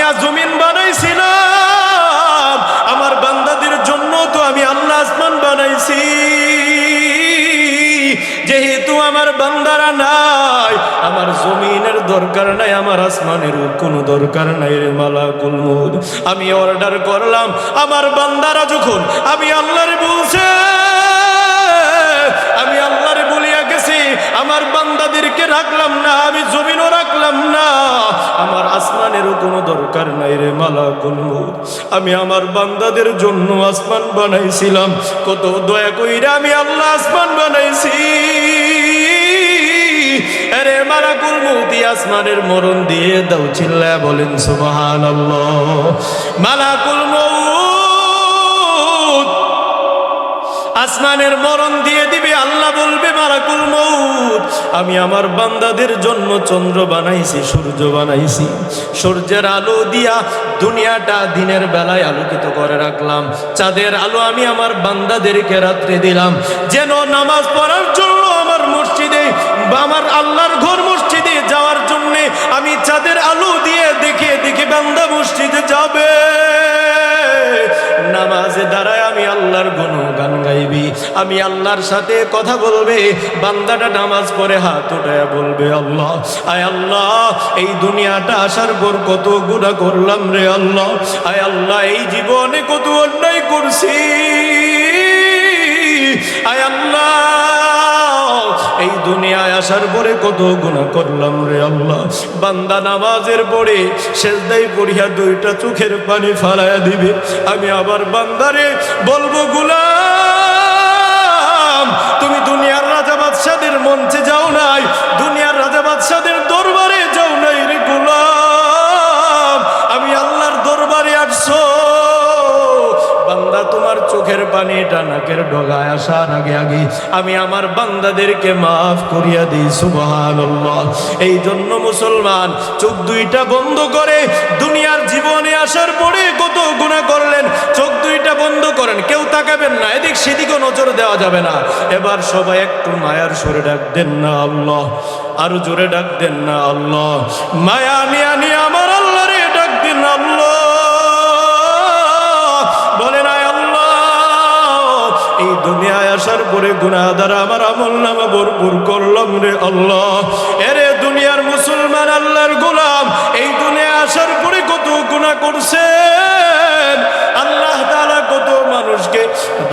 দুনিয়া জমিন বানাইছিলাম। আমার বান্দাদের জন্য তো আমি আল্লাহ আসমান বানাইছি। যেহেতু আমার বান্দারা নাই, আমার জমিনের দরকার নাই, আমার আসমানের কোনো দরকার নাই রে মালাকুল মুদ আমি অর্ডার করলাম, আমার বান্দারা যখন আমি আল্লাহরে বলছে রাখলাম না, আমি জমিনও রাখলাম না। আমার আসমানেরও কোনো দরকার নাই রে মালা মুদ আমি আমার বান্দাদের জন্য আসমান বানাইছিলাম। কত দয়া কইরা আমি আল্লাহ আসমান বানাইছি। আরে মালাকুল মৌতি আসমানের মরণ দিয়ে দাও চিল্লা বলেন সুবহান মালাকুল মৌত আসমানের মরণ দিয়ে দিবে, আল্লাহ বলবে, মালাকুল মৌত আমি আমার বান্দাদের জন্য চন্দ্র বানাইছি, সূর্য বানাইছি। সূর্যের আলো দিয়া দুনিয়াটা দিনের বেলায় আলোকিত করে রাখলাম। চাঁদের আলো আমি আমার বান্দাদেরকে রাত্রে দিলাম। যেন নামাজ পড়ার জন্য আমার মসজিদে বা আমার আল্লাহর ঘর মসজিদে যাওয়ার জন্যে আমি চাঁদের আলো দিয়ে দেখে দেখে বান্দা মসজিদে যাবে। নামাজে দাঁড়ায় আমি আল্লাহর গান গাইবি। আমি আল্লাহর সাথে কথা বলবে, বান্দাটা নামাজ পড়ে হাত উঠায় বলবে, আল্লাহ, আয় আল্লাহ, এই দুনিয়াটা আসার পর কত গুণা করলাম রে আল্লাহ। আয় আল্লাহ, এই জীবনে কত অন্যায় করছি। আয় আল্লাহ এই দুনিয়ায় আসার পরে কত গুণা করলাম রে আল্লাহ। বান্দা নামাজের পরে শেষদাই পড়িয়া দুইটা চোখের পানি ফালাইয়া দিবে। আমি আবার বান্দারে বলব গুলাম পানিটা নাকের ডগায় আসার আগে আগে আমি আমার বান্দাদেরকে মাফ করিয়া দিই সুবহান এই জন্য মুসলমান চোখ দুইটা বন্ধ করে দুনিয়ার জীবনে আসার পরে কত গুণা করলেন, চোখ দুইটা বন্ধ করেন, কেউ তাকাবেন না, এদিক সেদিকে নজর দেওয়া যাবে না। এবার সবাই একটু মায়ার সরে ডাক দেন না আল্লাহ, আরও জোরে ডাক দেন না আল্লাহ। মায়া নিয়া নিয়ে আমার আসার পরে গুনাহ দ্বারা আমার আমল নামা ভরপুর করলাম রে আল্লাহ। এরে দুনিয়ার মুসলমান আল্লাহর গোলাম, এই দুনিয়া আসার পরে কত গুনাহ করছেন? আল্লাহ তাআলা কত মানুষকে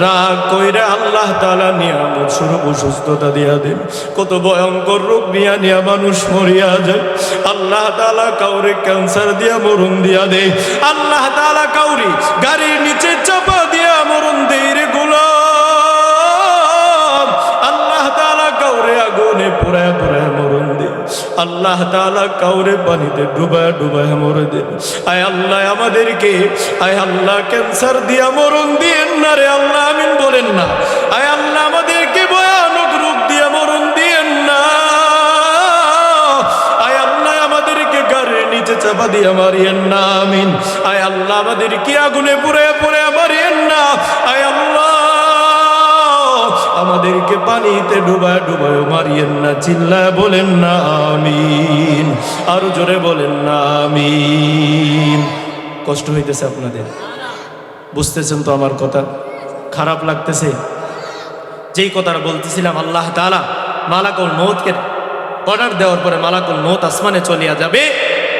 রাগ কইরা আল্লাহ তাআলা নিয়ামত স্বরূপ সুস্থতা দিয়া দেন। কত ভয়ঙ্কর রোগ নিয়া নিয়া মানুষ মরিয়া যায়। আল্লাহ তাআলা কাউরে ক্যান্সার দিয়া মরণ দিয়া দেয়। আল্লাহ তাআলা কাউরি গাড়ির নিচে চাপা দিয়া মরণ দেয় রে আল্লাহ তাআলা কাউরে পানিতে ডুবায় ডুবায় মরে দে আয় আল্লাহ আমাদেরকে, আয় আল্লাহ ক্যান্সার দিয়া মরণ দিয়েন না রে আল্লাহ, আমিন বলেন না। আয় আল্লাহ আমাদেরকে ভয়ানক রোগ দিয়া মরণ দিয়েন না। আয় আল্লাহ আমাদেরকে আগুনে পুড়ে পুড়ে মারিয়েন না। আয় আমাদেরকে পানিতে ডুবায় ডুবায় মারিয়েন না, চিল্লায় বলেন না, আমিন। আরও জোরে বলেন না, আমিন। কষ্ট হইতেছে আপনাদের। বুঝতেছেন তো আমার কথা? খারাপ লাগতেছে? যেই কথাটা বলতেছিলাম আল্লাহ তাআলা, মালাকুল মৌতকে অর্ডার দেওয়ার পরে মালাকুল মৌত আসমানে চলিয়া যাবে।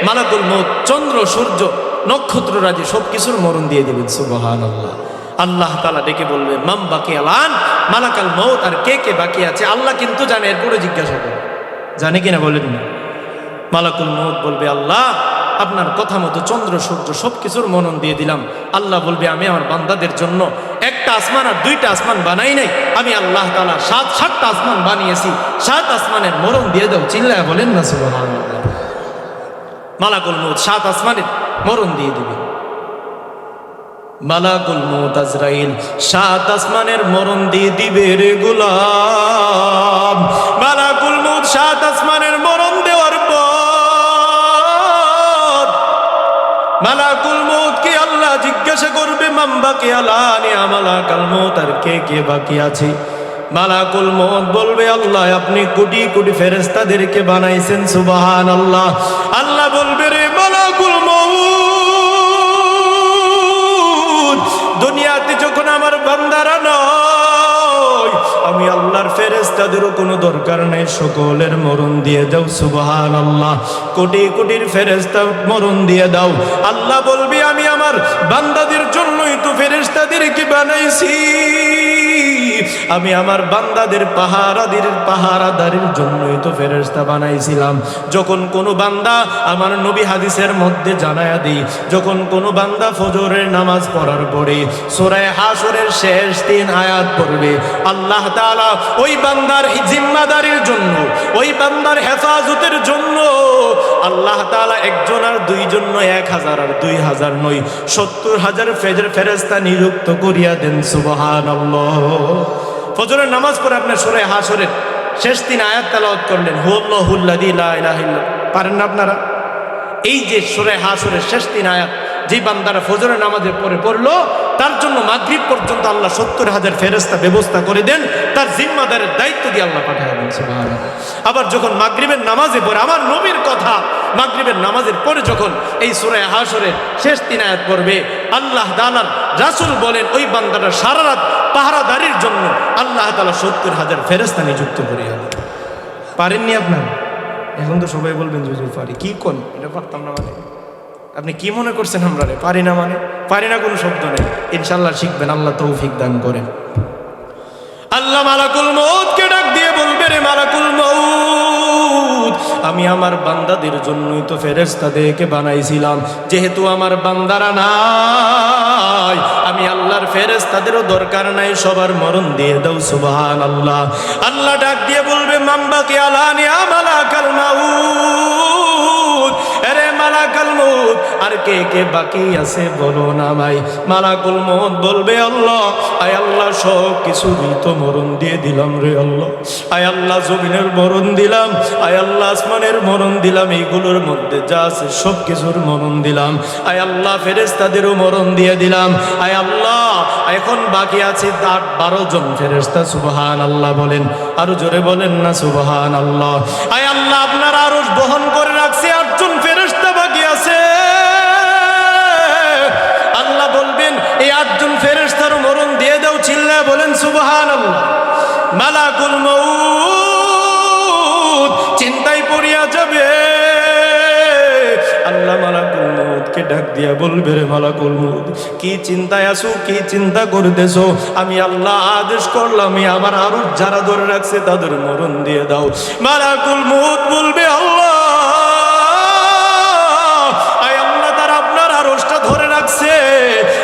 মালাকুল মৌত চন্দ্র, সূর্য নক্ষত্র রাজি সব কিছুর মরণ দিয়ে দিবেন সুবহান আল্লাহ আল্লাহ তালা ডেকে বলবে, মাম বাকি আলান, মালাকাল মৌত আর কে কে বাকি আছে? আল্লাহ কিন্তু জানে, এরপরে জিজ্ঞাসা করে জানে কিনা বলেন না মালাকুল মৌত বলবে, আল্লাহ, আপনার কথা মতো চন্দ্র, সূর্য সব কিছুর মনন দিয়ে দিলাম। আল্লাহ বলবে, আমি আমার বান্দাদের জন্য একটা আসমান আর দুইটা আসমান বানাই নাই। আমি আল্লাহ তালা সাত, সাতটা আসমান বানিয়েছি। সাত আসমানের মরণ দিয়ে দাও। চিল্লায় বলেন না, সুবহানাল্লাহ। মালাকুল মৌত সাত আসমানের মরণ দিয়ে দিবে। মালাকুল মৌত আজরাইল। সাত আসমানের মরণ দিয়ে দিবে রে গুলাম। মালাকুল মৌত সাত আসমানের মরণ দেওয়ার পর মালাকুল মৌত কি আল্লাহ জিজ্ঞাসা করবে, মাম্বা কে আলানি আমালাকাল মৌত আর কে কে বাকি আছে? মালাকুল মৌত বলবে, আল্লাহ, আপনি কোটি কোটি ফেরেস্তাদেরকে বানাইছেন সুবাহান আল্লাহ আল্লাহ বলবে, রে মালাকুল দুনিয়াতে যখন আমার বান্দারা নয়, আমি আল্লাহর ফেরেস্তাদেরও কোনো দরকার নেই, সকলের মরণ দিয়ে দাও সুবাহান আল্লাহ কোটি কোটির ফেরেস্তা মরণ দিয়ে দাও। আল্লাহ বলবি, আমি আমার বান্দাদের জন্যই তো ফেরেস্তাদেরকে বানাইছি। আমি আমার বান্দাদের পাহারাদের পাহারাদারির জন্যই তো ফেরেস্তা বানাইছিলাম। যখন কোনো বান্দা আমার নবী হাদিসের মধ্যে জানায়া দিই, যখন কোনো বান্দা ফজরের নামাজ পড়ার পরে সোরায় হাসরের শেষ তিন আয়াত পড়বে, আল্লাহ তাআলা ওই বান্দার জিম্মাদারির জন্য, ওই বান্দার হেফাজতের জন্য আল্লাহ তাআলা একজন আর দুইজন নয়, এক হাজার আর দুই হাজার নয়, সত্তর হাজার ফেজের ফেরেস্তা নিযুক্ত করিয়া দেন, সুবহানাল্লাহ। ফজরের নামাজ পড়ে আপনার সরে হাসরের শেষ দিন আয়াত তালাওয়াত করলেন। হুল্লাহুল্লাদি লা ইলাহা ইল্লা পারেন না আপনারা? এই যে সুরে হাসরের শেষ দিন আয়াত যে বান্দারা ফজরের নামাজের পরে পড়ল, তার জন্য মাগরিব পর্যন্ত আল্লাহ সত্তর হাজার ফেরেস্তা ব্যবস্থা করে দেন, তার জিম্মাদারের দায়িত্ব দিয়ে আল্লাহ পাঠায় আবার যখন মাগরিবের নামাজে পড়ে, আমার নবীর কথা, মাগরিবের নামাজের পরে যখন এই সুরে হাসরের শেষ তিন আয়াত পড়বে, আল্লাহ দালার রাসুল বলেন, ওই বান্দাটা সারা রাত পাহারাদারির জন্য আল্লাহ তালা সত্তর হাজার ফেরেস্তা নিযুক্ত দেন। পারেননি আপনার? এখন তো সবাই বলবেন যে হুজুর পারি। কি কোন? এটা পারতাম না মানে। আপনি কি মনে করছেন আমরা রে পারি না মানে? পারি না কোনো শব্দ নেই। ইনশাল্লাহ শিখবেন, আল্লাহ তৌফিক দান করেন। আল্লাহ মালাকুল মৌতকে ডাক দিয়ে বলবে রে মালাকুল মৌত আমি আমার বান্দাদের জন্যই তো ফেরেস্তাদেরকে বানাইছিলাম। যেহেতু আমার বান্দারা নাই, আমি আল্লাহর ফেরেস্তাদেরও দরকার নাই, সবার মরণ দিয়ে দাও সুবহান আল্লাহ আল্লাহ ডাক দিয়ে বলবে, মাম্বাকে আলানি আমালাকাল মাউত। আরে মালাকাল মৌত আর কে কে বাকি আছে বলো না ভাই। মালাকুল মৌত বলবে, আল্লাহ, আয় আল্লাহ, সব কিছু তো মরণ দিয়ে দিলাম রে আল্লাহ। আয় আল্লাহ, জমিনের মরণ দিলাম, আয় আল্লাহ, আসমানের মরণ দিলাম, এইগুলোর মধ্যে যা আছে সব কিছুর মরণ দিলাম। আয় আল্লাহ ফেরেস্তাদেরও মরণ দিয়ে দিলাম। আয় আল্লাহ, এখন বাকি আছে আট বারো জন ফেরেস্তা সুবহান আল্লাহ বলেন। আরও জোরে বলেন না সুবহান আল্লাহ আয় আল্লাহ, আপনার আরও বহন বলেন সুবহান মালাকুল মউত চিন্তায় পড়িয়া যাবে। আল্লাহ মালাকুল মউতকে ডাক দিয়া বলবে, রে মালাকুল মউত, কি চিন্তায় আসো কি চিন্তা করতেছো? আমি আল্লাহ আদেশ করলাম, আমি আমার আরও যারা ধরে রাখছে, তাদের মরণ দিয়ে দাও। মালাকুল মউত বলবে, আল্লাহ, আয় আল্লাহ তারা আপনার আরসটা ধরে রাখছে।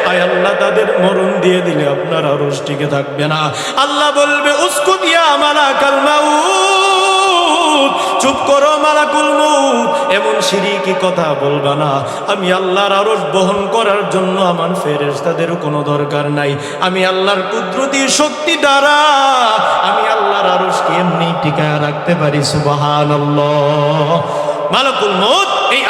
আয় আল্লাহ তাদের মরণ দিয়ে দিলে আপনার আরস টিকে থাকবে না। আল্লাহ বলবে উস্কু দিয়া মালাকাল মাউত, চুপ করো মউত। এমন কথা না। আমি আল্লাহর বহন করার জন্য আমার ফেরেশতাদের কোনো দরকার নাই। আমি আল্লাহর কুদরতি শক্তি দ্বারা আমি আল্লাহর আরসকে এমনি টিকায় রাখতে পারি, সুবহানাল্লাহ। মালাকুল মৌত এই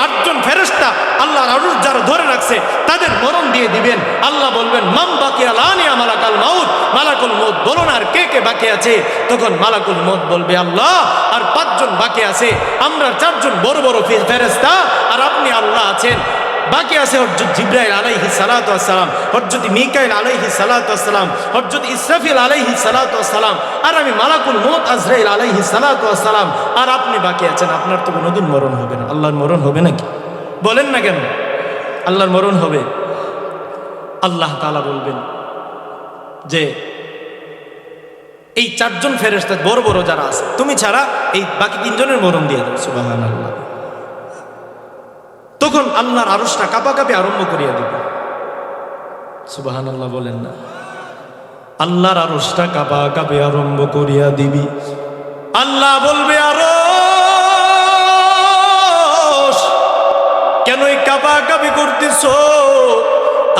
ফেরেস্তা আল্লাহর আরুষ যারা ধরে রাখছে, তাদের মরণ দিয়ে দিবেন। আল্লাহ বলবেন, মাম বাকি আলানিয়া মালাকাল মাউত? মালাকুল মৌত বলুন আর কে কে বাকি আছে? তখন মালাকুল মৌত বলবে, আল্লাহ, আর পাঁচজন বাকি আছে। আমরা চারজন বড় বড় ফেরেস্তা আর আপনি আল্লাহ আছেন। বাকি আছে হরজত জিব্রাইল আলাইহি আসসালাম হরজত মিকাইল আলাইহি আসসালাম হরজত ইসরাফিল আলাইহি আসসালাম আর আমি মালাকুল মৌত আজরাইল আলাইহি আসসালাম আর আপনি বাকি আছেন, আপনার তো কোনোদিন মরণ হবে না। আল্লাহর মরণ হবে নাকি? বলেন না কেন? আল্লাহর মরণ হবে। আল্লাহ তাআলা বলবেন যে, এই চারজন ফেরেশতা বড় বড় যারা আছে, তুমি ছাড়া এই বাকি তিনজনের মরণ দিয়ে দাও সুবহানাল্লাহ। তখন আল্লাহর আরসটা কাঁপাকাঁপি আরম্ভ করিয়া দিবে। সুবাহান আল্লাহ বলেন না। আল্লাহর আরসটা কাঁপা কাঁপে আরম্ভ করিয়া দিবি। আল্লাহ বলবে, আরও কাঁপি করতেছ?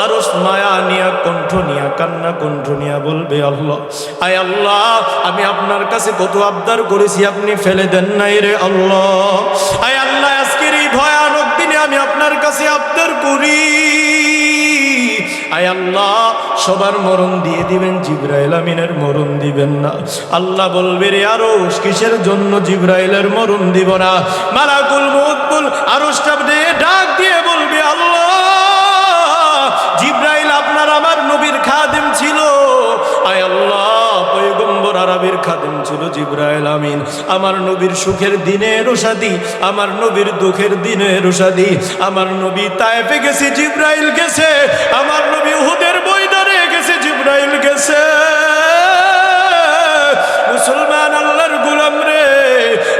আরস মায়া নিয়া, কণ্ঠ নিয়া, কান্না কণ্ঠ নিয়া বলবে আল্লাহ। আয় আল্লাহ, আমি আপনার কাছে কত আবদার করেছি, আপনি ফেলে দেন নাই রে আল্লাহ। আয় আল্লাহ, আজকের এই ভয়ানক দিনে আমি আপনার কাছে আবদার করি। আয় আল্লাহ, সবার মরণ দিয়ে দিবেন, জিব্রাইল আমিনের মরণ দিবেন না। আল্লাহ বলবে রে আরও কিসের জন্য জিব্রাইলের মরণ দিব না? মালাকুল মুকবুল আরসটা দিয়ে ডাক দিয়ে ছিল জিব্রাইল আমিন। আমার নবীর সুখের দিনের ওষাদি আমার নবীর দুঃখের দিনের ওষাদি আমার নবী তায়েফে গেছে, জিব্রাইল গেছে। আমার নবী উহুদের বৈদারে গেছে, জিব্রাইল গেছে। মুসলমান আল্লাহর গুলাম রে।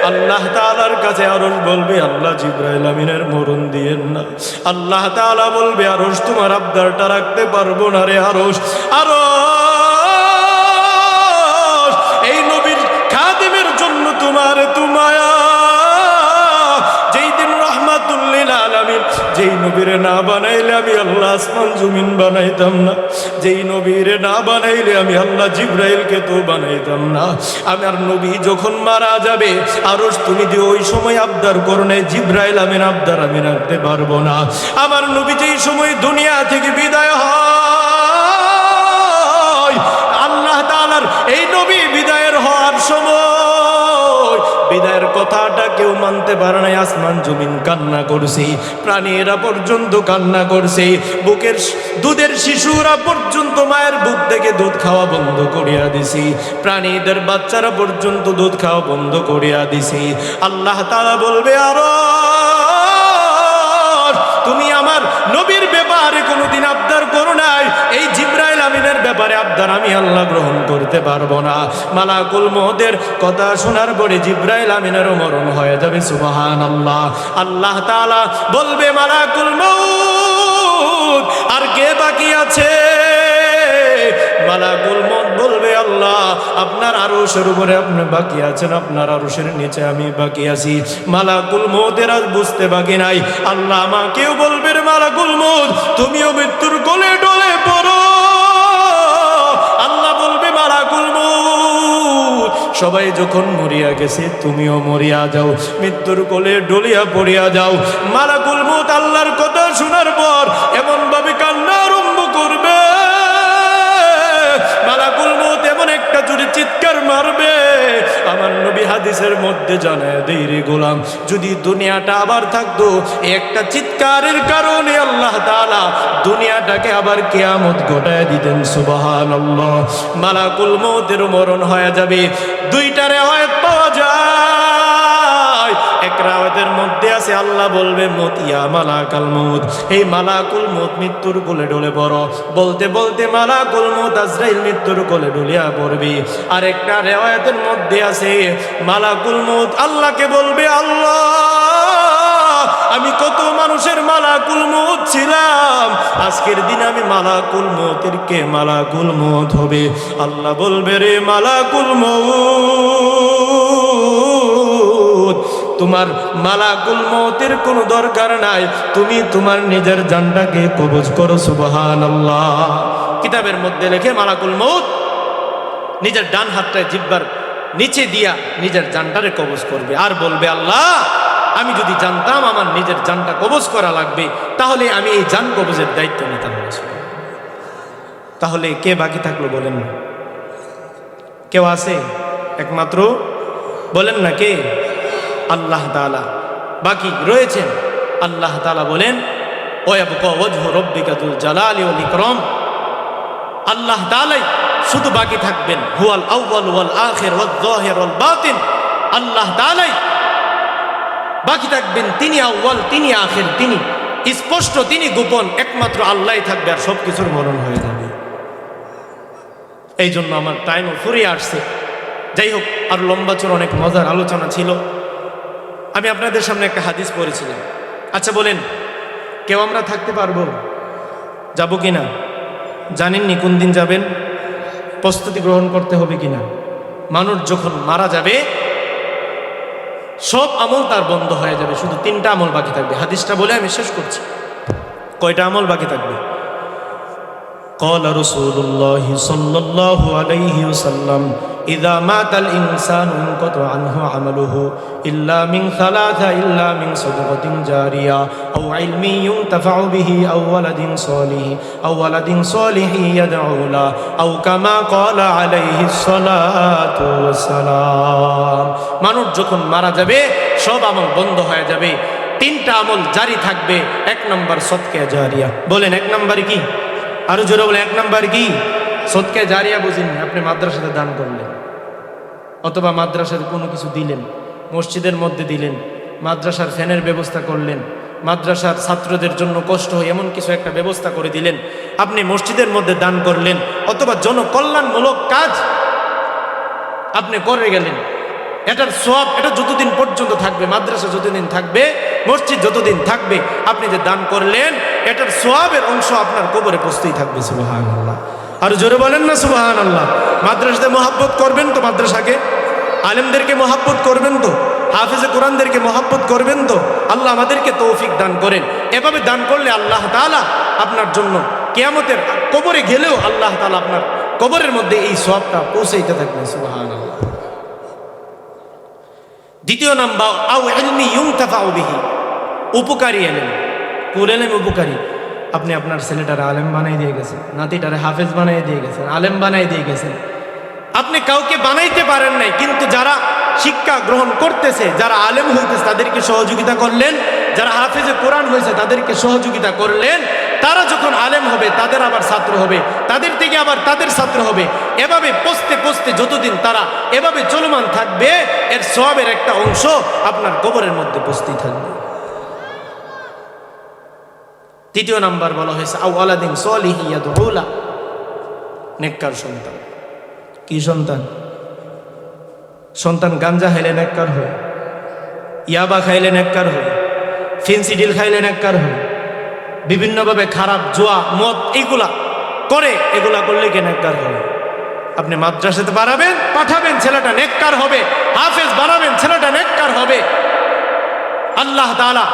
আল্লাহ তাআলার কাছে আরশ বলবে, আল্লাহ জিব্রাইল আমিনের মরণ দিয়েন না। আল্লাহ তাআলা বলবে, আরশ তোমার আবদারটা রাখতে পারব না রে আরশ। আরশ নবীরে না বানাইলে আমি আল্লাহ আসমান, জমিন বানাইতাম না। যেই নবীরে না বানাইলে আমি আল্লাহ জিব্রাইলকে তো বানাইতাম না। আমার নবী যখন মারা যাবে আরও তুমি দিয়ে ওই সময় আবদার করো নাই, জিব্রাইল আমি আবদার আমি রাখতে পারব না। আমার নবী যেই সময় দুনিয়া থেকে বিদায় হয়, আল্লাহ তাআলার এই নবী বিদায়ের হওয়ার সময় বিদায়ের কথাটা কেউ মানতে পারে নাই। আসমান জমিন কান্না করছে, প্রাণীরা পর্যন্ত কান্না করছে। বুকের দুধের শিশুরা পর্যন্ত মায়ের বুক থেকে দুধ খাওয়া বন্ধ করিয়া দিছি। প্রাণীদের বাচ্চারা পর্যন্ত দুধ খাওয়া বন্ধ করিয়া দিছি। আল্লাহ তাআলা বলবে, আরও, তুমি আমার নবীর ব্যাপারে কোনোদিন ব্যাপারে আবদার আমি আল্লাহ গ্রহণ করতে পারব না। মালাকুল মহদের কথা শোনার পরে জিব্রাইল আমিনেরও মরণ হয়ে যাবে সুবাহান আল্লাহ আল্লাহ তাআলা বলবে, মালাকুল মউত, আর কে বাকি আছে? মালাকুল মত বলবে, আল্লাহ, আপনার আরশের উপরে আপনি বাকি আছেন, আপনার আরশের নিচে আমি বাকি আছি। মালাকুল মতের আজ বুঝতে বাকি নাই। আল্লাহ আমাকেও বলবে মালাকুল মত তুমিও মৃত্যুর কোলে ডলে পড়ো। সবাই যখন মরিয়া গেছে, তুমিও মরিয়া যাও। মৃত্যুর কোলে ডলিয়া পড়িয়া যাও। মালাকুল মুত আল্লাহর কথা শোনার পর এমন ভাবে হাদিসের মধ্যে জানায় দেই রে গোলাম, যদি দুনিয়াটা আবার থাকতো, একটা চিৎকারের কারণে আল্লাহ তালা দুনিয়াটাকে আবার কেয়ামত ঘটায় দিতেন। সুবাহ মালাকুল মতের মরণ হয়ে যাবে। দুইটারে হয় পাওয়া যায়। আছে আল্লাহ বলবে মতিয়া মালাকাল মউত। এই মালাকুল মউত মৃত্যুর কোলে ডলে পড়ো। বলতে বলতে মালাকুল মউত আজরাইল মৃত্যুর কোলে ডলিয়া পড়বে। আর একটা রেওয়ায়াতের মধ্যে আছে, মালাকুল মউত আল্লাহকে বলবে, আল্লাহ, আমি কত মানুষের মালাকুল মত ছিলাম। আজকের দিন আমি মালাকুল মতের কে মালাকুল মত হবে? আল্লাহ বলবে, রে মালাকুল মত তোমার মালাকুল মতের কোনো দরকার নাই। তুমি তোমার নিজের জানটাকে কবজ করো সুবহান আল্লাহ কিতাবের মধ্যে লেখে, মালাকুল মত নিজের ডান হাতটায় জিব্বার নিচে দিয়া নিজের জানটারে কবজ করবে। আর বলবে, আল্লাহ, আমি যদি জানতাম আমার নিজের জানটা কবজ করা লাগবে, তাহলে আমি এই জান কবজের দায়িত্ব নিতাম। তাহলে কে বাকি থাকল বলেন কেউ আছে? একমাত্র? বলেন না কে? আল্লাহ তাআলা। বাকি রয়েছেন। আল্লাহ তাআলা বলেন ইকরাম। আল্লাহ তাআলাই শুধু বাকি থাকবেন। হুয়াল আউয়াল ওয়াল আখির ওয়াল যাহির ওয়াল বাতিন। আল্লাহ তাআলাই বাকি থাকবেন তিনি আউয়াল, তিনি আখির, তিনি স্পষ্ট, তিনি গোপন, একমাত্র আল্লাহই থাকবে আর সব কিছুর মরণ হয়ে যাবে। এই জন্য আমার টাইমও ফুরিয়ে আসছে। যাই হোক, আর লম্বা চোর অনেক মজার আলোচনা ছিল। আমি আপনাদের সামনে একটা হাদিস পড়েছিলাম। আচ্ছা বলেন, কেউ আমরা থাকতে পারব? যাব কি না জানেননি কোন দিন যাবেন? প্রস্তুতি গ্রহণ করতে হবে কি না মানুষ যখন মারা যাবে, সব আমল তার বন্ধ হয়ে যাবে, শুধু তিনটা আমল বাকি থাকবে। হাদিসটা বলে আমি শেষ করছি। কয়টা আমল বাকি থাকবে? قال رسول الله صلى الله عليه وسلم إذا مات الإنسان انقطع عنه عمله إلا من ثلاثة إلا من صدقة جارية أو علم ينتفع به أو ولد صالح أو ولد صالح يدعو له أو كما قال عليه الصلاة والسلام মানুষ যখন মারা যাবে সব আমল বন্ধ হয়ে যাবে তিনটা আমল জারি থাকবে এক নম্বর সৎকে জারিয়া বলেন এক নম্বর কি আরও জোরে বলে, এক নাম্বার কি? সৎকে জারিয়া বুঝিনি, আপনি মাদ্রাসাতে দান করলেন। অথবা মাদ্রাসার কোনো কিছু দিলেন, মসজিদের মধ্যে দিলেন, মাদ্রাসার ফ্যানের ব্যবস্থা করলেন, মাদ্রাসার ছাত্রদের জন্য কষ্ট হয় এমন কিছু একটা ব্যবস্থা করে দিলেন, আপনি মসজিদের মধ্যে দান করলেন, অথবা জনকল্যাণমূলক কাজ আপনি করে গেলেন। এটার সব এটা যতদিন পর্যন্ত থাকবে, মাদ্রাসা যতদিন থাকবে, মসজিদ যতদিন থাকবে, আপনি যে দান করলেন, এটার সোয়াবের অংশ আপনার কবরে পৌঁছতেই থাকবে সুবাহান আল্লাহ আর জোরে বলেন না সুবাহান আল্লাহ মাদ্রাসাতে মহাব্বত করবেন তো মাদ্রাসাকে? আলেমদেরকে মহাব্বত করবেন তো? হাফিজে কোরআনদেরকে মহাব্বত করবেন তো? আল্লাহ আমাদেরকে তৌফিক দান করেন। এভাবে দান করলে আল্লাহ তাআলা আপনার জন্য কেয়ামতের কবরে গেলেও আল্লাহ তাআলা আপনার কবরের মধ্যে এই সবটা পৌঁছাইতে থাকবে সুবাহান আল্লাহ দ্বিতীয় নাম্বার আউ এলমি ইউংতাফাউ বিহি। উপকারী কুল এলেম উপকারী। আপনি আপনার ছেলেটারে আলেম বানাই দিয়ে গেছেন, নাতিটারে হাফেজ বানাই দিয়ে গেছেন, আলেম বানাই দিয়ে গেছেন। আপনি কাউকে বানাইতে পারেন নাই, কিন্তু যারা শিক্ষা গ্রহণ করতেছে, যারা আলেম হইতেছে, তাদেরকে সহযোগিতা করলেন। যারা হাফেজে কোরআন হয়েছে তাদেরকে সহযোগিতা করলেন। তারা যখন আলেম হবে, তাদের আবার ছাত্র হবে, তাদের থেকে আবার তাদের ছাত্র হবে। এভাবে পস্তে পস্তে যতদিন তারা এভাবে চলমান থাকবে, এর সবের একটা অংশ আপনার গোবরের মধ্যে বসতেই থাকবে। তৃতীয় নাম্বার বলা হয়েছে আউ আলাদিন সলিহিয়া নেককার সন্তান। কি সন্তান? সন্তান গাঞ্জা খাইলে নেককার হয়, ইয়াবা খাইলে নেককার হয় ফেন্সিডিল খাইলে নেককার হয়। বিভিন্নভাবে খারাপ, জোয়া, মদ, এইগুলা করে, এগুলা করলে কে নেককার হবে? আপনি মাদ্রাসাতে বাড়াবেন, পাঠাবেন, ছেলেটা নেককার হবে। হাফেজ বাড়াবেন ছেলেটা নেককার হবে। আল্লাহ তাআলা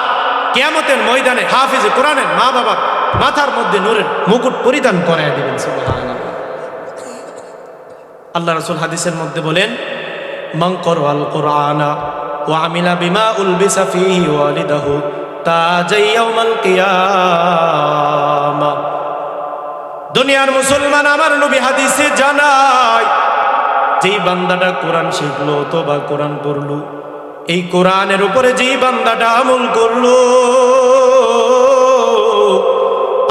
কেয়ামতের ময়দানে হাফেজ কোরআনের মা বাবার মাথার মধ্যে নূরের মুকুট পরিধান করায় দিবেন আল্লাহ রসুল হাদিসের মধ্যে বলেন মঙ্কর আল কোরআনা ও আমিলা বিমা উলবিসা ফিহি ওয়ালিদাহু দুনিয়ার মুসলমান আমার নবী হাদিসে জানায়, যেই বান্দাটা কোরআন শিখলো, অথবা কোরআন পড়ল, এই কোরআনের উপরে যেই বান্দাটা আমল করল,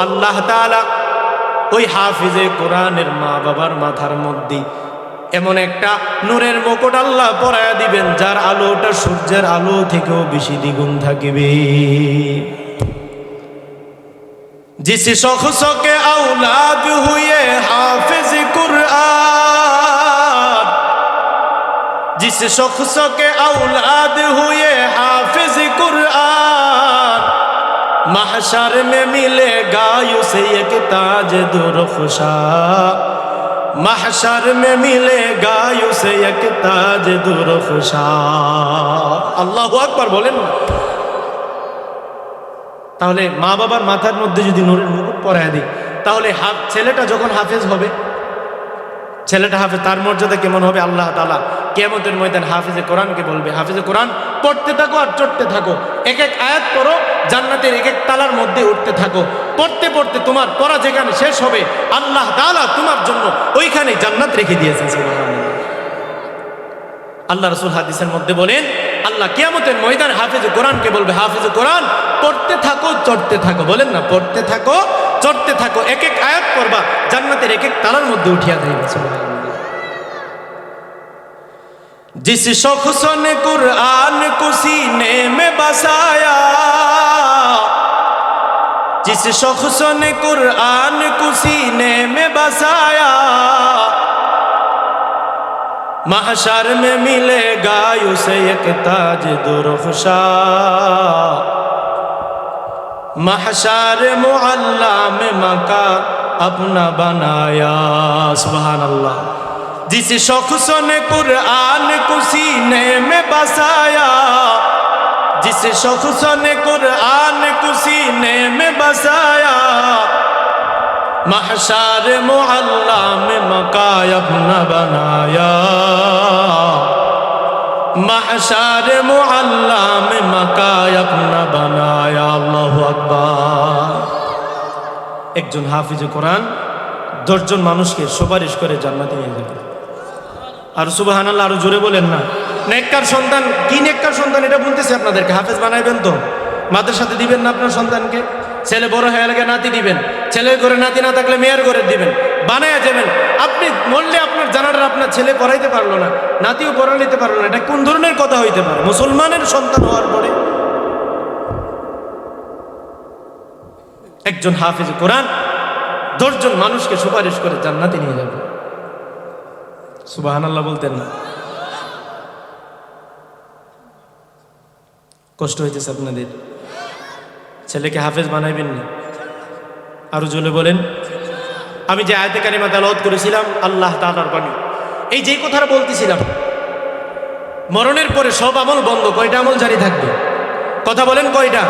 আল্লাহ তাআলা ওই হাফিজে কোরআনের মা বাবার মাথার মধ্যে এমন একটা নূরের মুকুট আল্লাহ পরায় দিবেন, যার আলোটা সূর্যের আলো থেকেও বেশি দ্বিগুণ থাকিবে। জিসি শখ শখে আউলাদ হুয়ে হাফেজ কুরআন। জিসি শখ শখে আউলাদ হুয়ে হাফেজ কুরআন। মাহশার মে মিলে গায়ো সে এক ইয়ে তাজ দুরফশা محشر میں ملے گا اسے یک تاج درخشا আল্লাহ আকবার বলেন তাহলে মা বাবার মাথার মধ্যে যদি নূরের মুকুট পরায় দিই, তাহলে ছেলেটা যখন হাফেজ হবে ছেলেটা হাফেজ, তার মর্যাদা কেমন হবে? আল্লাহ তালা কেমতের ময়দান হাফিজে কোরআনকে বলবে, হাফিজে কোরআন, পড়তে থাকো আর চড়তে থাকো। এক এক আয়াত পড়ো, জান্নাতের এক এক তালার মধ্যে উঠতে থাকো। পড়তে পড়তে তোমার পড়া যেখানে শেষ হবে, আল্লাহ তালা তোমার জন্য ওইখানে জান্নাত রেখে দিয়েছেন আল্লাহ রসুল হাদিসের মধ্যে বলেন, আল্লাহ কিয়ামতের ময়দান হাফিজ কোরআনকে বলবে, হাফিজ কোরআন, পড়তে থাকো, চড়তে থাকো। বলেন না, পড়তে থাকো চড়তে থাকো এক এক আয়াত পড়বা জান্নাতের এক এক তালার মধ্যে উঠিয়া দেয় जिस शख्स ने कुरान को सीने में बसाया जिस शख्स ने कुरान को सीने में बसाया महशर में मिलेगा उसे एक ताज दुरखशा محشار معلہ میں مکہ اپنا بنایا سبحان اللہ جس شخص نے قرآن کو سینے میں بسایا جس شخص نے قرآن کو سینے میں بسایا محشار معلہ میں مکہ اپنا بنایا محشار معلہ میں مکہ اپنا بنایا একজন হাফিজ কোরআন, দশজন মানুষকে সুপারিশ করে জান্নাতে নিয়ে যাবে। আর সুবাহান আরও জোরে বলেন না। নেককার সন্তান, কি নেককার সন্তান এটা বলতেছে আপনাদেরকে। হাফেজ বানাইবেন তো। মাদের সাথে দিবেন না আপনার সন্তানকে? ছেলে বড় হয়ে গেলে নাতি দিবেন। ছেলের ঘরে নাতি না থাকলে মেয়ের ঘরে দিবেন। বানায়া যাবেন। আপনি মরলে আপনার জানাটা আপনার ছেলে পড়াইতে পারল না, নাতিও পড়া নিতে পারল না। এটা কোন ধরনের কথা হইতে পারে? মুসলমানের সন্তান হওয়ার পরে একজন হাফিজ কোরআন, দশজন মানুষকে সুপারিশ করে জান্নাতে নিয়ে যাবে। সুবাহান আল্লাহ বলতেন। না কষ্ট হইতেছে আপনাদের। ছেলেকে হাফেজ বানাইবেন না। আরও জলে বলেন। আমি যে আয়তে কারিমা তালাওয়াত করেছিলাম, আল্লাহ তাআলার বাণী। এই যে কথাটা বলতেছিলাম, মরণের পরে সব আমল বন্ধ, কয়টা আমল জারি থাকবে? কথা বলেন কয়টা?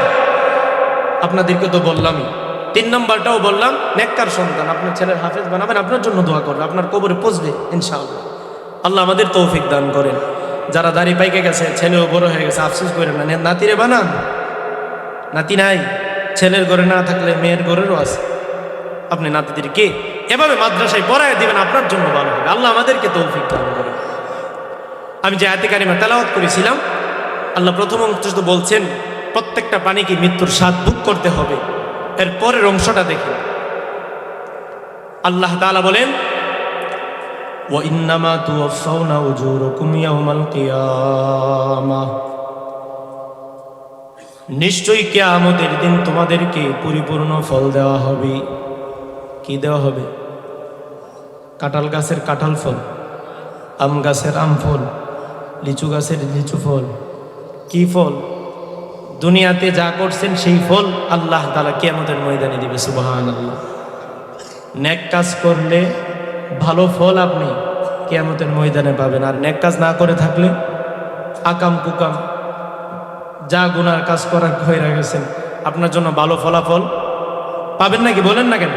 আপনাদেরকে তো বললামই। তিন নম্বরটাও বললাম, নেককার সন্তান, আপনার ছেলের হাফেজ বানাবেন, আপনার জন্য দোয়া করবে, আপনার কবরে পচবে ইনশাআল্লাহ। আল্লাহ আমাদের তৌফিক দান করেন। যারা দাড়ি পাইকে গেছে, ছেলেও বড় হয়ে গেছে, আফসোস করেন না। নাতিরে বানান। নাতি নাই, ছেলের ঘরে না থাকলে মেয়ের ঘরেরও আছে। আপনি নাতিদের কে? এভাবে মাদ্রাসায় পড়ায় দিবেন, আপনার জন্য ভালো হবে। আল্লাহ আমাদেরকে তৌফিক দান করেন। আমি যে আয়াতে কারিমা তেলাওয়াত করেছিলাম, আল্লাহ প্রথম অংশ বলছেন, প্রত্যেকটা প্রাণীকে মৃত্যুর স্বাদ ভোগ করতে হবে। এর পরের অংশটা দেখে আল্লাহ তাআলা বলেন وإنما توفون أجوركم يوم القيامة নিশ্চয়ই কেয়ামতের দিন তোমাদেরকে পরিপূর্ণ ফল দেওয়া হবে কি দেওয়া হবে কাঁঠাল গাছের কাঁঠাল ফল আম গাছের আম ফল লিচু গাছের লিচু ফল কি ফল দুনিয়াতে যা করছেন সেই ফল আল্লাহ তালা কেয়ামতের ময়দানে দিবে সুবাহান আল্লাহ নেক কাজ করলে ভালো ফল আপনি কেয়ামতের ময়দানে পাবেন। আর নেক কাজ না করে থাকলে আকাম কুকাম, যা গুনার কাজ করার হয়ে গেছেন, আপনার জন্য ভালো ফলাফল পাবেন নাকি? বলেন না কেন?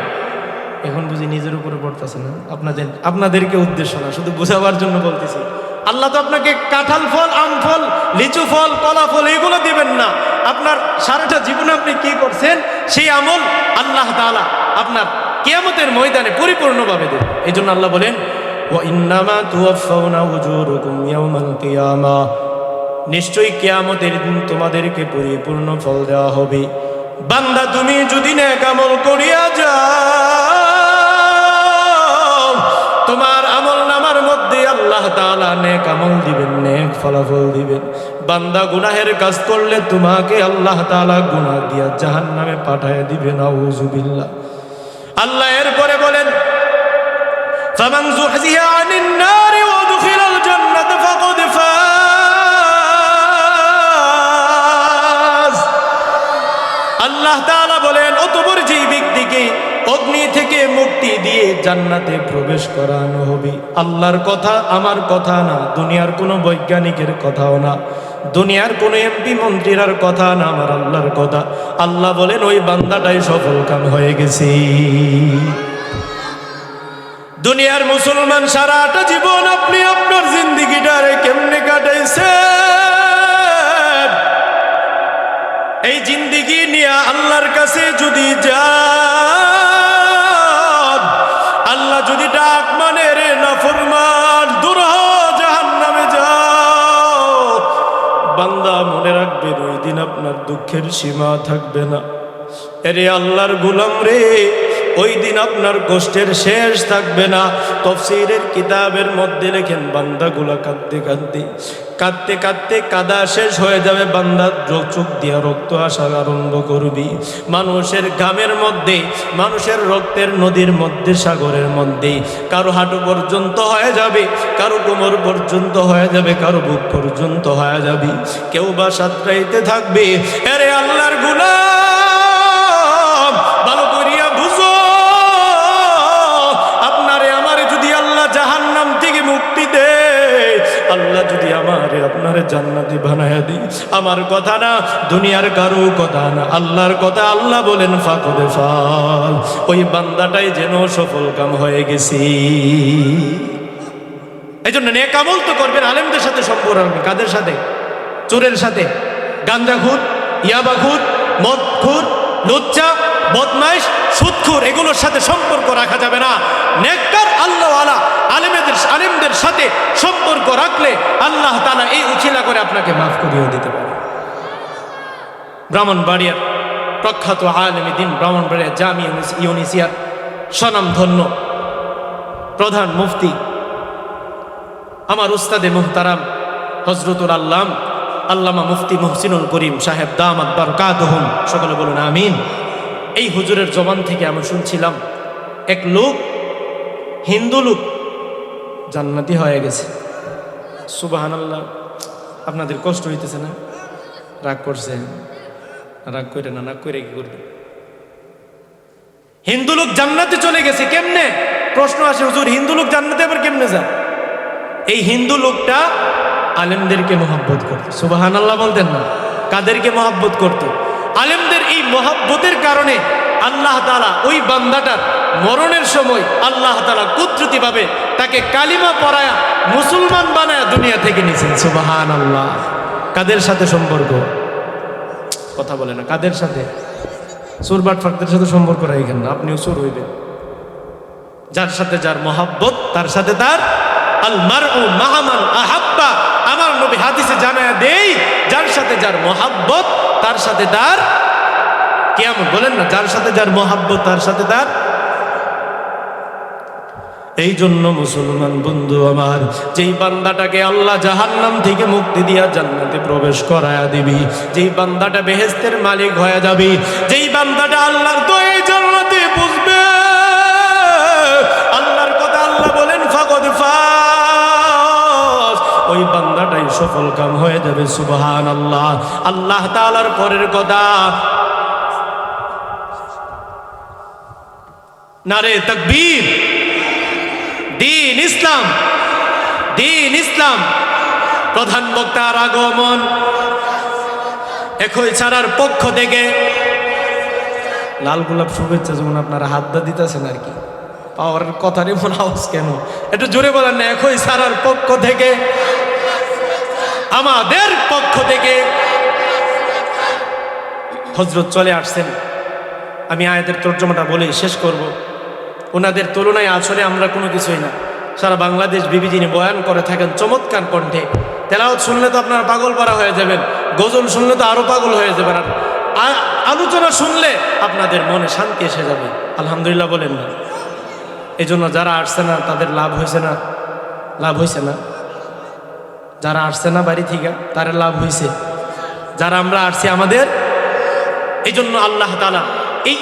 এখন বুঝি নিজের উপরে পড়তেছে না আপনাদের, আপনাদেরকে উদ্দেশ্য না, শুধু বোঝাবার জন্য বলতেছি। আল্লাহ তো আপনাকে কাঁঠাল ফল, আম ফল, লিচু ফল, কলা ফল এগুলো দিবেন না। আপনার সারাটা জীবনে আপনি কি করছেন? সেই আমল আল্লাহ তালা আপনার কেয়ামতের ময়দানে পরিপূর্ণভাবে দেবেন। এই জন্য আল্লাহ বলেন নিশ্চয়ই কেয়ামতের দিন তোমাদেরকে পরিপূর্ণ ফল দেওয়া হবে। বান্দা, তুমি যদি আমল করিয়া যা আল্লাহ তাআলা নেক আমল দিবেন নেক ফলাফল দিবেন বান্দা গুনাহের কাজ করলে তোমাকে আল্লাহ তাআলা গুনাহ দিয়া জাহান্নামে পাঠায় দিবেন আউযুবিল্লাহ আল্লাহ এরপরে বলেন فمن زحزح عن النار وادخل الجنة فقد فاز আল্লাহ তাআলা বলেন অতপর যেই ব্যক্তিকে অগ্নি থেকে মুক্তি দিয়ে জান্নাতে প্রবেশ করানো হবে আল্লাহর কথা আমার কথা না, দুনিয়ার কোনো বৈজ্ঞানিকের কথাও না। দুনিয়ার কোনো এমপি মন্ত্রীরার কথা না, আমার আল্লাহর কথা। আল্লাহ বলেন, ওই বান্দাটাই সফল কাম হয়ে গেছি। দুনিয়ার মুসলমান সারাটা জীবন আপনি আপনার জিন্দিগিটারে কেমনে কাটাইছেন? এই জিন্দিগি নিয়ে আল্লাহর কাছে যদি যান দুঃখের সীমা থাকবে না। এরে আল্লাহর গুলাম রে ওই দিন আপনার কষ্টের শেষ থাকবে না। তফসিরের কিতাবের মধ্যে লেখেন, বান্দাগুলা কাঁদতে কাঁদতে কাঁদতে কাঁদতে কাদা শেষ হয়ে যাবে, বান্দা চোখ দিয়া রক্ত আসা আরম্ভ করবি। মানুষের ঘামের মধ্যে, মানুষের রক্তের নদীর মধ্যে, সাগরের মধ্যে, কারও হাঁটু পর্যন্ত হয়ে যাবে, কারও কোমর পর্যন্ত হয়ে যাবে, কারও বুক পর্যন্ত হয়ে যাবে। কেউ বা সাঁতরাইতে থাকবে, এরে আল্লাহর গুলাম জান্নাতি বানায়া দি আমার কথা না দুনিয়ার কারও কথা না, আল্লাহর কথা আল্লাহ বলেন, ফাকদে ফাল। ওই বান্দাটাই যেন সফল কাম হয়ে গেছি। এই জন্য নেক আমল তো করবেন আলেমদের সাথে সম্পর্ক রাখবেন। কাদের সাথে? চোরের সাথে। গাঞ্জা খুর ইয়াবা খুর মদ খুর লুচ্চা বদমাইশ সুদখুর এগুলোর সাথে সম্পর্ক রাখা যাবে না। নেককার আল্লাহ আলা আলেমেদের, আলেমদের সাথে সম্পর্ক রাখলে আল্লাহ তালা এই উচিলা করে আপনাকে মাফ করিয়ে দিতে পারে। ব্রাহ্মণবাড়িয়ার প্রখ্যাত আলেমী দিন ব্রাহ্মণ ব্রাহ্মণবাড়িয়া জামি ইউনিসিয়ার স্বনাম ধন্য প্রধান মুফতি আমার উস্তাদে মুহতারাম হজরতুল আল্লাম, আল্লামা মুফতি মুহসিনুল করিম সাহেব দাম আকবর কাদহম সকলে বলুন আমিন। এই হুজুরের জবান থেকে আমি শুনছিলাম, এক লোক, হিন্দু লোক, জান্নাতি হয়ে গেছে। সুবাহান আল্লাহ আপনাদের কষ্ট হইতেছে না? রাগ করছে? রাগ করে না, রাগ করে কি করবে? হিন্দু লোক জান্নাতে চলে গেছে কেমনে? প্রশ্ন আসে, হুজুর, হিন্দু লোক জান্নাতে আবার কেমনে যায়? এই হিন্দু লোকটা আলেমদেরকে মহাব্বত করত। সুবাহান আল্লাহ বলতেন না, কাদেরকে মহাব্বত করত? আলেমদের এই মহাব্বতের কারণে আল্লাহ তালা ওই বান্দাটার মরণের সময় আল্লাহ তালা কুদরতিভাবে তাকে কালিমা পড়ায়া মুসলমান বানায়া দুনিয়া থেকে নিয়েছেন। সুবাহান আল্লাহ কাদের সাথে সম্পর্ক? কথা বলে না, কাদের সাথে? সুরবাট ফাকদের সাথে সম্পর্ক রাখেন না, আপনিও সুর হইবেন। যার সাথে যার মহাব্বত, তার সাথে তার আমার নবী হাদিসে জানায় দেই, যার সাথে যার মহাব্বত, তার সাথে তার কেমন বলেন না, যার সাথে যার মহাব্বত, তার সাথে তার এই জন্য মুসলমান বন্ধু আমার, যেই বান্দাটাকে আল্লাহ জাহান্নাম থেকে মুক্তি দিয়া জান্নাতে প্রবেশ করায়া দিবি, যেই বান্দাটা বেহেস্তের মালিক হয়ে যাবি, যেই বান্দাটা আল্লাহর দয়ে সফল কাম হয়ে যাবে সুবহান আল্লাহ আল্লাহ তাআলার পরের কথা, নারে তাকবীর। দিন ইসলাম দিন ইসলাম। প্রধান বক্তার আগমন একই ছাড়ার পক্ষ থেকে। লাল গোলাপ শুভেচ্ছা যেমন আপনারা হাত দা দিতেছেন আর কি। পাওয়ার কথার এমন আওয়াজ কেন? একটু জোরে বলেন না, একই ছাড়ার পক্ষ থেকে। আমাদের পক্ষ থেকে হজরত চলে আসছেন। আমি আয়াতের তর্জমাটা বলে শেষ করব। ওনাদের তুলনায় আসলে আমরা কোনো কিছুই না। সারা বাংলাদেশ বিবি যিনি বয়ান করে থাকেন চমৎকার কণ্ঠে। তেলাওয়াত শুনলে তো আপনারা পাগল পারা হয়ে যাবেন। গজল শুনলে তো আরও পাগল হয়ে যাবেন। আর আলোচনা শুনলে আপনাদের মনে শান্তি এসে যাবে। আলহামদুলিল্লাহ বলেন না। এই যারা আসছে না, তাদের লাভ হয়েছে না? লাভ হয়েছে না? যারা আসছে না বাড়ি থেকে, তারা লাভ হয়েছে যারা আমরা আসছি আমাদের এই জন্য আল্লাহ তালা এই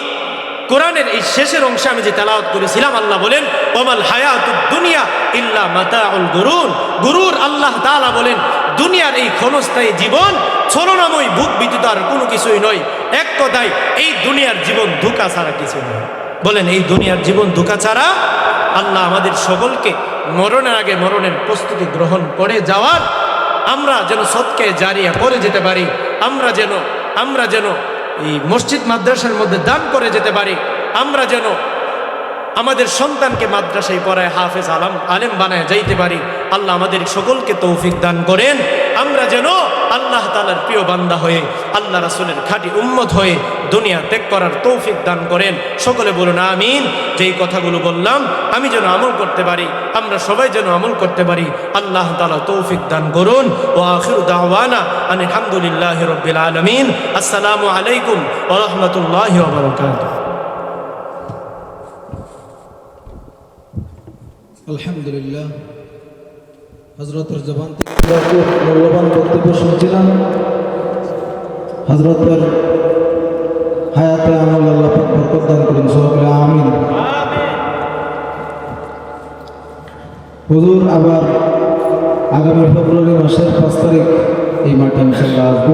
কোরআনের এই শেষের অংশে আমি যে তেলাওয়াত করেছিলাম, আল্লাহ বলেন, ওমাল হায়াতুদ দুনিয়া ইল্লা মাতাউল গুরুর। গুরুর আল্লাহ তাআলা বলেন, দুনিয়ার এই ক্ষণস্থায়ী জীবন ছলনাময় বুক ব্যতীত আর কোনো কিছুই নয়। এক কথায়, এই দুনিয়ার জীবন ধোঁকা ছাড়া কিছু নয়। বলেন, এই দুনিয়ার জীবন ধোঁকা ছাড়া আল্লাহ আমাদের সকলকে মরণের আগে মরণের প্রস্তুতি গ্রহণ করে যাওয়ার। আমরা যেন সৎকে জারিয়া করে যেতে পারি, আমরা যেন আমরা যেন এই মসজিদ মাদ্রাসার মধ্যে দান করে যেতে পারি, আমরা যেন আমাদের সন্তানকে মাদ্রাসায় পড়ায় হাফেজ আলম, আলেম বানায় যাইতে পারি। আল্লাহ আমাদের সকলকে তৌফিক দান করেন। আমরা যেন আল্লাহ তালার প্রিয় বান্দা হয়ে, আল্লাহ রাসুলের খাঁটি উম্মত হয়ে দুনিয়া ত্যাগ করার তৌফিক দান করেন। সকলে বলুন আমিন। যেই কথাগুলো বললাম, আমি যেন আমল করতে পারি, আমরা সবাই যেন আমল করতে পারি, আল্লাহ তালা তৌফিক দান করুন। ও আখির দাওয়ানা আলহামদুলিল্লাহ রবিল আলমিন। আসসালামু আলাইকুম ওরহমতুল্লাহ বারকাত আলহামদুলিল্লাহ। হজরতের জবান থেকে মূল্যবান বক্তব্য শুনছিলাম। হজরতের হায়াতে আমল আল্লাহ বরকত করুন আমিন। হুজুর, আবার আগামী ফেব্রুয়ারি মাসের পাঁচ তারিখ এই মাঠে ইনশাল্লাহ আসব।